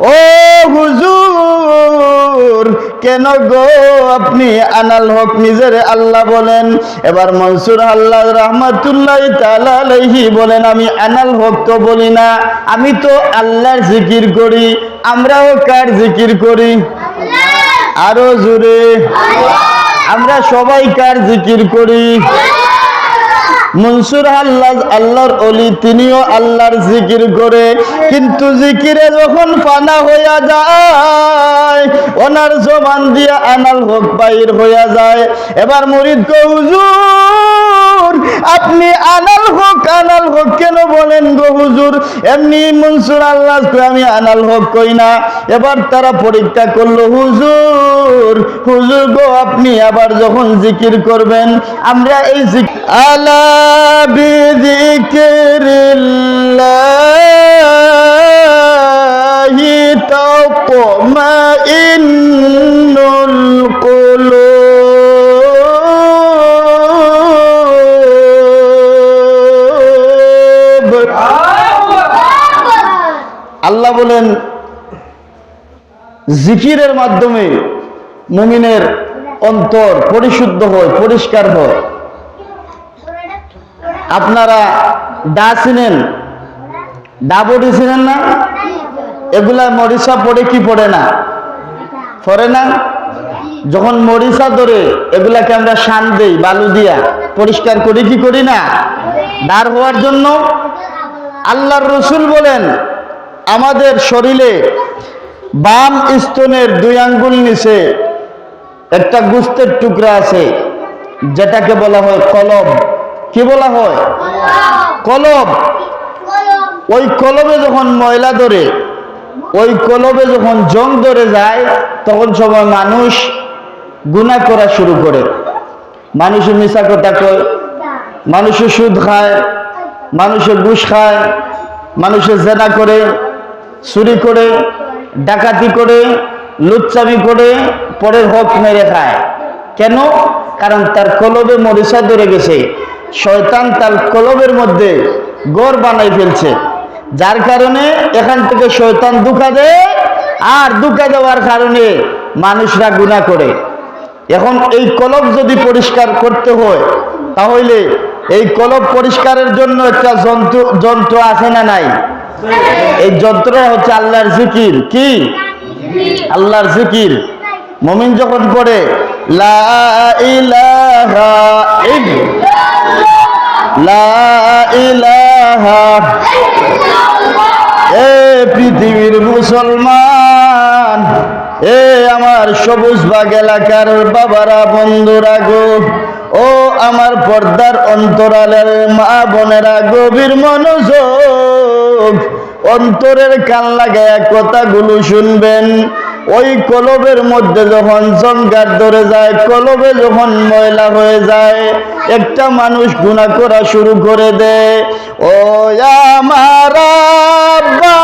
ও হুজুর, কেন গো আপনি আনাল হক নিজের আল্লাহ বলেন? এবার মনসুর আল্লাহ রহমাতুল্লাহ আলাইহি বলেন, আমি আনাল হক তো বলি না, আমি তো আল্লাহর জিকির করি, আমরাও কার জিকির করি? আরও জোরে, আমরা সবাই কার জিকির করি? মনসুর আল্লাহ, আল্লাহর অলি, তিনিও আল্লাহর জিকির করে। কিন্তু জিকিরে যখন ফানা হইয়া যায়, ওনার জবান দিয়া আনাল হোক বাইর হইয়া যায়। এবার মরিদ কৌজুর আপনি আনাল আনাল কেন বলেন গো হুজুর? এমনি মনসুর আল্লাহ আমি আনাল কই না। এবার তারা পরীক্ষা করল, হুজুর হুজুর গো, আপনি আবার যখন জিকির করবেন, আমরা এই আলা বিযিকরিল্লাহি তাতমাইন্নুল কুলুব আল্লাহ বলেন, জিকিরের মাধ্যমে মুমিনের অন্তর পরিশুদ্ধ হয়, পরিষ্কার হয়। আপনারা ডা চিনেন? ডাবডি চিনেন না? এগুলা মরিচা পড়ে কি পড়ে না? পড়ে না? যখন মরিচা ধরে, এগুলাকে আমরা শান দেই, বালু দিয়া। পরিষ্কার করি কি করি না? দাঁড় হওয়ার জন্য? আল্লাহর রসুল বলেন আমাদের শরীরে বাম স্তনের দুই আঙ্গুল নিচে একটা গুস্তের টুকরা আছে, যেটাকে বলা হয় কলব কি বলা হয়? কলব ওই কলবে যখন ময়লা ধরে, ওই কলবে যখন জং ধরে যায়, তখন সময় মানুষ গুণা করা শুরু করে। মানুষে মিশা কথা কয় মানুষে সুদ খায় মানুষে ঘুষ খায় মানুষে জেনা করে চুরি করে, ডাকাতি করে, লুচ্চামি করে, পরের হক মেরে খায়। কেন? কারণ তার কলবে মরিচা ধরে গেছে। শয়তান তার কলবের মধ্যে গড় বানাই ফেলছে। যার কারণে এখান থেকে শয়তান দুঃখা দেয়, আর দুঃখা দেওয়ার কারণে মানুষরা গুণা করে। এখন এই কলব যদি পরিষ্কার করতে হয়, তাহলে এই কলব পরিষ্কারের জন্য একটা যন্ত্র যন্ত্র আছে না নাই? এই যন্ত্র হচ্ছে আল্লাহর জিকির। কি? আল্লাহর জিকির। মমিন যখন পড়ে, লা ইলাহা লা ইলাহা এ পৃথিবীর মুসলমান, এ আমার সবুজ বাগ এলাকার বাবারা, বন্ধুরা গো, ও আমার পর্দার অন্তরালের মা বোনেরা, গভীর মনোযোগ অন্তরের কান লাগায় কথাগুলো শুনবেন ওই কলবের মধ্যে যখন জঙ্গার ধরে যায়, কলবে যখন ময়লা হয়ে যায়, একটা মানুষ গুণা করা শুরু করে দেয় ও আব্বা।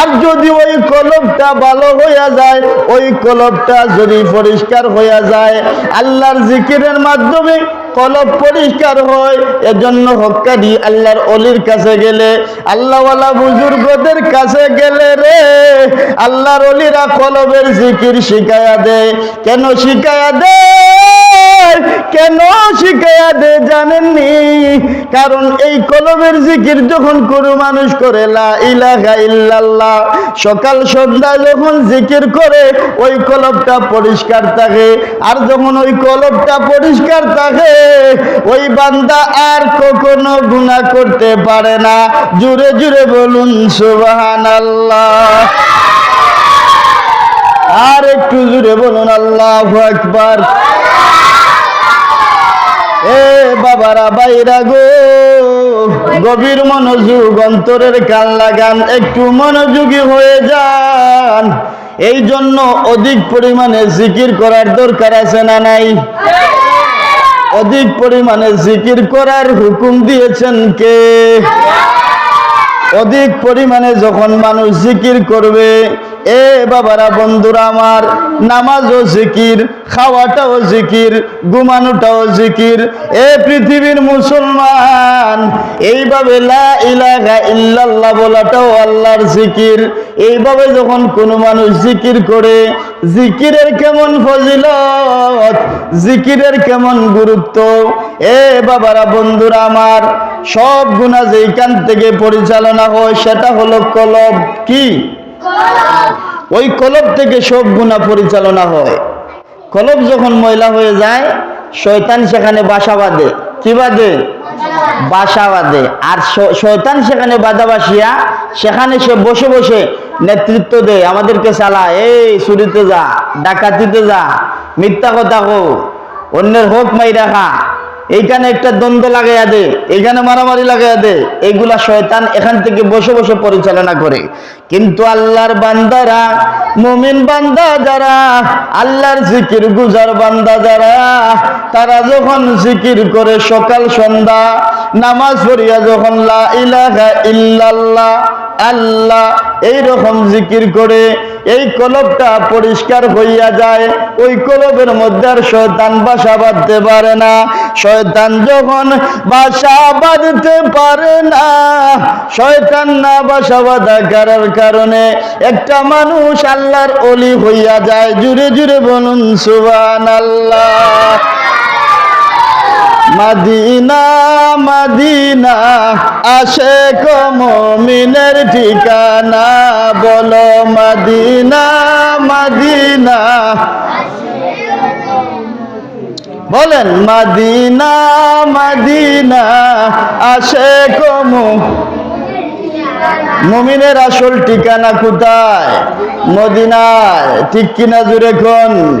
আর যদি ওই কলবটা ভালো হইয়া যায়, ওই কলবটা যদি পরিষ্কার হইয়া যায়, আল্লাহর জিকিরের মাধ্যমে কলব পরিষ্কার হয়, এজন্য হক্কানি আল্লাহর অলির কাছে গেলে, আল্লাহওয়ালা বুজুর্গদের কাছে গেলে রে, আল্লাহর অলিরা কলবের জিকির শিখায়া দেয়। কেন শিখায়া দেয়? কেন শিখায়া দে জানেননি? কারণ এই কলবের জিকির যখন কোনো মানুষ করে, লা ইল্লাল্লাহ, সকাল সন্ধ্যা যখন জিকির করে, ওই কলবটা পরিষ্কার থাকে। আর যখন ওই কলবটা পরিষ্কার থাকে ওই বান্দা আর কখনো গুনাহ করতে পারে না। জুড়ে জুড়ে বলুন, সুবহানাল্লাহ। আর একটু জুড়ে বলুন, আল্লাহু আকবার। এ বাবারা, বাইরা গো। গভীর মনোযোগ, অন্তরের কান লাগান, একটু মনোযোগী হয়ে যান। এই জন্য অধিক পরিমাণে জিকির করার দরকার আছে না নাই? অধিক পরিমাণে জিকির করার হুকুম দিয়েছেন কে? অধিক পরিমাণে যখন মানুষ জিকির করবে, এ বাবারা বন্ধুরা আমার, নামাজও জিকির, খাওয়াটাও জিকির, ঘুমানোটাও জিকির, এ পৃথিবীর মুসলমান, এইভাবে ইল্লাল্লাহ বলাটাও আল্লাহর জিকির। এইভাবে যখন কোনো মানুষ জিকির করে, জিকিরের কেমন ফজিলত, জিকিরের কেমন গুরুত্ব? এ বাবারা বন্ধুরা আমার সব গুণা যেইখান থেকে পরিচালনা হয় সেটা হলো কলব কি? ওই কলব থেকে সব গুণা পরিচালনা হয়। কলব যখন ময়লা হয়ে যায় শয়তান সেখানে বাসা বাঁধে। কি বাঁধে? বাসা বাঁধে। আর শয়তান সেখানে বাধা বাসিয়া সেখানে সে বসে বসে নেতৃত্ব দেয়। আমাদেরকে চালা এই চুরিতে যা ডাকাতিতে যা মিথ্যা কথা কো অন্যের হোক মাই রাখা এইখানে একটা দ্বন্দ্ব লাগাইয়া দে, এইখানে মারামারি লাগাইয়া দে, এগুলা শয়তান এখান থেকে বসে বসে পরিচালনা করে। কিন্তু আল্লাহর বান্দারা, মুমিন বান্দা যারা, আল্লাহর জিকির গুজার বান্দা যারা, তারা যখন জিকির করে সকাল সন্ধ্যা, নামাজ পড়িয়া যখন লা ইলাহা ইল্লাল্লাহ আল্লাহ এই রকম জিকির করে এই কলবটা পরিষ্কার হইয়া যায়। ওই কলবের মধ্যে আর শয়তান বাসা বাঁধতে পারে না। শয়তান যখন বাসা বাঁধতে পারে না, শয়তান না বাসা বাঁধা করার কারণে একটা মানুষ আল্লাহর অলি হইয়া যায়। জুড়ে জুড়ে বলুন সুবান আল্লাহ মাদিনা মাদিনা আসে কমিনের ঠিকানা। বলো মাদিনা মাদিনা। বলেন, মাদিনা মাদিনা আসে কমু মুমিনের আসল ঠিকানা কোথায়? মদিনায়। ঠিক কিনা জুড়ে কোন?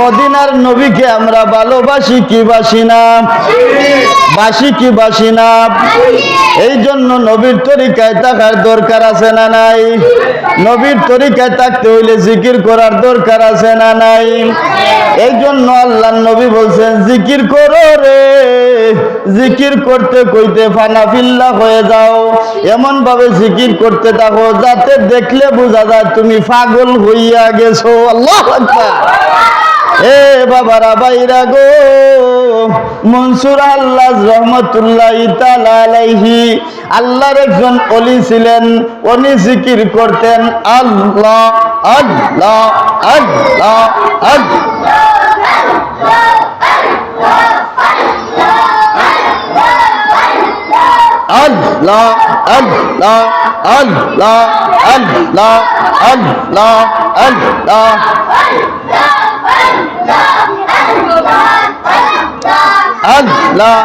মদিনার নবীকে আমরা ভালোবাসি কি বাসি না? বাসি কি বাসি না? এই জন্য নবীর তরিকায় থাকার দরকার আছে না নাই? নবীর তরিকায় থাকতে হইলে জিকির করার দরকার আছে না নাই? এই জন্য আল্লাহ নবী বলছেন, জিকির করো রে, জিকির করতে কইতে ফানা ফিল্লা হয়ে যাও। এমন ভাবে জিকির করতে থাকো যাতে দেখলে বোঝা যায় তুমি পাগল হইয়া গেছো। আল্লাহ এ বাবারা বাইরা গো মনসুর আল্লাহ রহমতুল্লাহ আলাইহি আল্লাহর একজন অলি ছিলেন উনি জিকির করতেন আল্লাহ আল্লাহ আল্লাহ আল্লাহ আল্লাহ আল্লাহ আল্লাহ আল্লাহ আল্লাহ আল্লাহ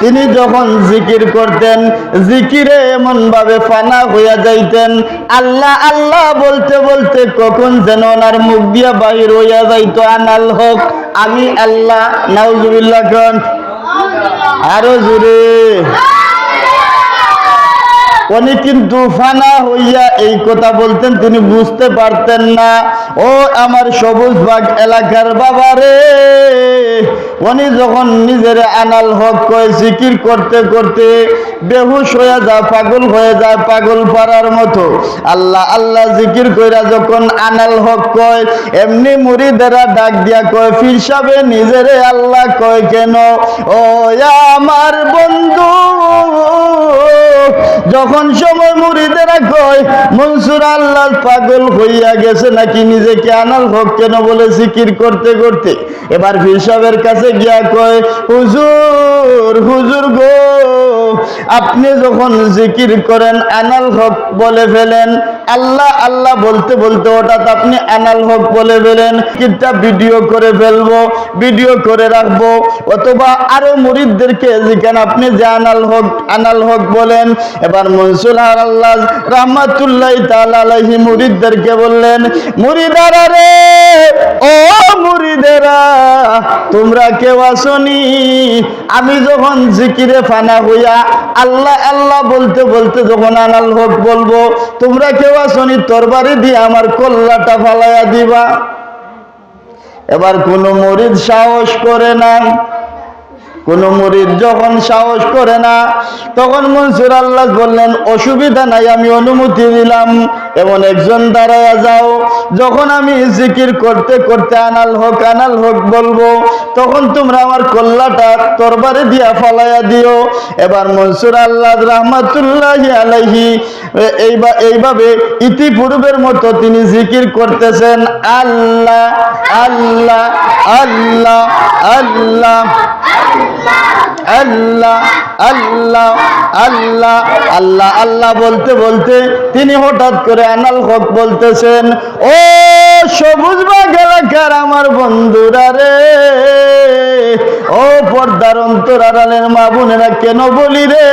তিনি যখন জিকির করতেন, জিকিরে এমন ভাবে ফানা হইয়া যাইতেন, আল্লাহ আল্লাহ বলতে বলতে কখন যেন ওনার মুখ দিয়া বাহির হইয়া যাইত, আনাল হক। আমি আল্লাহ, নাউজুবিল্লাহ আরও জোরে। উনি কিন্তু ফানা হইয়া এই কথা বলতেন, তিনি বুঝতে পারতেন না। ও আমার সবুজ বাগ এলাকার বাবারে উনি যখন নিজের আনাল হক কয় জিকির করতে করতে বেহুশ হয়ে যায়, পাগল হয়ে যায়, পাগল পাড়ার মতো। আল্লাহ আল্লাহ জিকির কইরা যখন আনাল হক কয়, এমনি মুড়িদেরা ডাক দিয়া কয় ফির সাবে নিজেরে আল্লাহ কয় কেন? ও আমার বন্ধু যখন সময় মুড়িদেরা কয় মনসুর আল্লাহ পাগল হইয়া গেছে নাকি নিজেকে আনাল হক কেন বলে জিকির করতে করতে? এবার ফিরসাবের কাছে গিয়া কয়, হুজুর হুজুর গো, আপনি যখন জিকির করেন, আনাল হক বলে ফেলেন, আল্লাহ আল্লাহ বলতে বলতে হঠাৎ আপনি আনাল হক বলে ফেলেন। কিটা ভিডিও করে ফেলব, ভিডিও করে রাখব, অথবা আরও মুরিদদেরকে যেখানে আপনি যে আনাল হক আনাল হক বলেন, এবার মনসুর আল্লাহ রহমাতুল্লাহ তালাহি মুরিদদেরকে বললেন, মুরিদারা রে, ও মুরিদেরা, তোমরা কেউ আসনি? আমি যখন জিকিরে ফানা হইয়া আল্লাহ আল্লাহ বলতে বলতে যখন আনাল হক বলব, তোমরা কেউ আসনি তরবারি দিয়ে আমার কল্লাটা ফালাইয়া দিবা। এবার কোন মরিদ সাহস করে না। কোন মরিদ যখন সাহস করে না, তখন মনসুর আল্লাহ বললেন, অসুবিধা নাই, আমি অনুমতি দিলাম। এমন একজন দাঁড়ায়া যাও। যখন আমি জিকির করতে করতে আনাল হোক আনাল হোক বলব, তখন তোমরা আমার কল্লাটা তরবারে দিয়া ফালাইয়া দিও। এবার মনসুর আল্লাহ রহমাতুল্লাহ আলাইহি, এইবা, এইভাবে ইতিপূর্বের মতো তিনি জিকির করতেছেন, আল্লাহ আল্লাহ আল্লাহ আল্লাহ। আল্লাহ আল্লাহ আল্লাহ আল্লাহ আল্লাহ বলতে বলতে তিনি হঠাৎ করে আনাল হক বলতেছেন ও সবুজ বাগ এলাকার আমার বন্ধুরা রে। ও পর্দার অন্তর আড়ালের মা বোনেরা কেন বলি রে?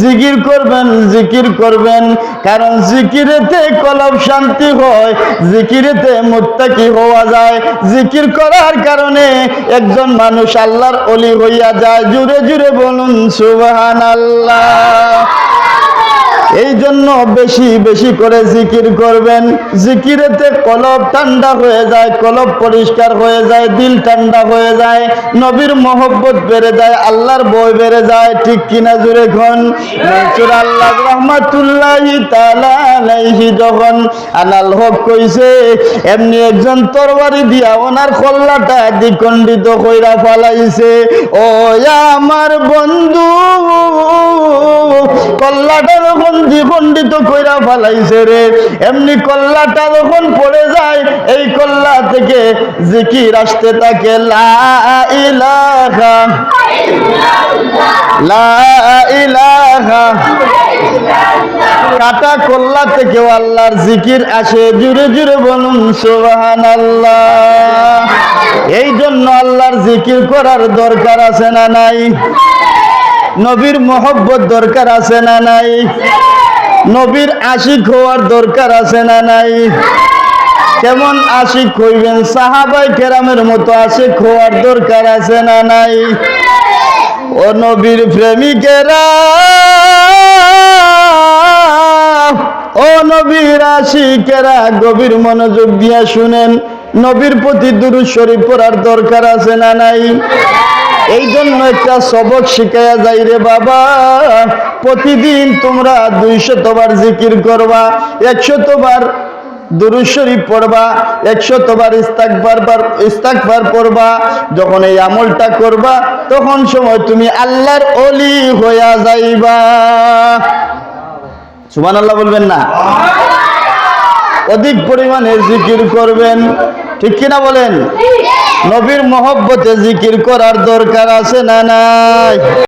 জিকির করবেন জিকির করবেন, কারণ জিকিরেতে কলব শান্তি হয়, জিকিরেতে মুত্তাকি হওয়া যায়। জিকির করার কারণে একজন মানুষ আল্লাহর অলি হইয়া যায়। জুড়ে জুড়ে বলুন সুবহান আল্লাহ এই জন্য বেশি বেশি করে জিকির করবেন। জিকিরেতে কলব ঠান্ডা হয়ে যায়, কলব পরিষ্কার হয়ে যায়, দিল ঠান্ডা হয়ে যায়, নবীর মহব্বত বেড়ে যায়, আল্লাহর বই বেড়ে যায়, ঠিক কিনা জুড়ে খন আল্লাহ রহমাতুল্লাহি আলাইহি যখন হক কইছে, এমনি একজন তরবারি দিয়া ওনার কল্লাটা দ্বিখণ্ডিত কইরা ফালাইছে, ও আমার বন্ধু কল্লাটা যখন দ্বিখণ্ডিত কইরা ফালাইছে রে। এমনি কল্লাটা যখন পড়ে যায়, এই কল্লা থেকে জিকির আসতে থাকে, লা ইলাহা লা কাটা কল্লা থেকেও আল্লাহর জিকির আসে, জুড়ে জুড়ে বলুন সুবহান আল্লাহ এই জন্য আল্লাহর জিকির করার দরকার আছে না নাই? নবীর মহব্বত দরকার আছে না নাই? নবীর আশিক হওয়ার দরকার আছে না নাই? কেমন আশিক হইবেন? সাহাবাই কেরামের মতো আশিক হওয়ার দরকার আছে না নাই? ও নবীর প্রেমিকেরা, ও নবীর আশিকেরা, গভীর মনোযোগ দিয়া শুনেন। নবীর প্রতি দুরুদ শরীফ পড়ার দরকার আছে না নাই? এই জন্য একটা সবক শিখাইয়া যাই রে বাবা। প্রতিদিন তোমরা দুইশতবার জিকির করবা, একশতবার দুরুদ শরীফ পড়বা, একশতবার ইস্তাকবার বার ইস্তাকবার পড়বা। যখন এই আমলটা করবা, তখন সময় তুমি আল্লাহর অলি হইয়া যাইবা। সুবহান আল্লাহ বলবেন না? অধিক পরিমাণে জিকির করবেন। ঠিক কিনা বলেন? নবীর মহব্বতে জিকির করার দরকার আছে না নাই?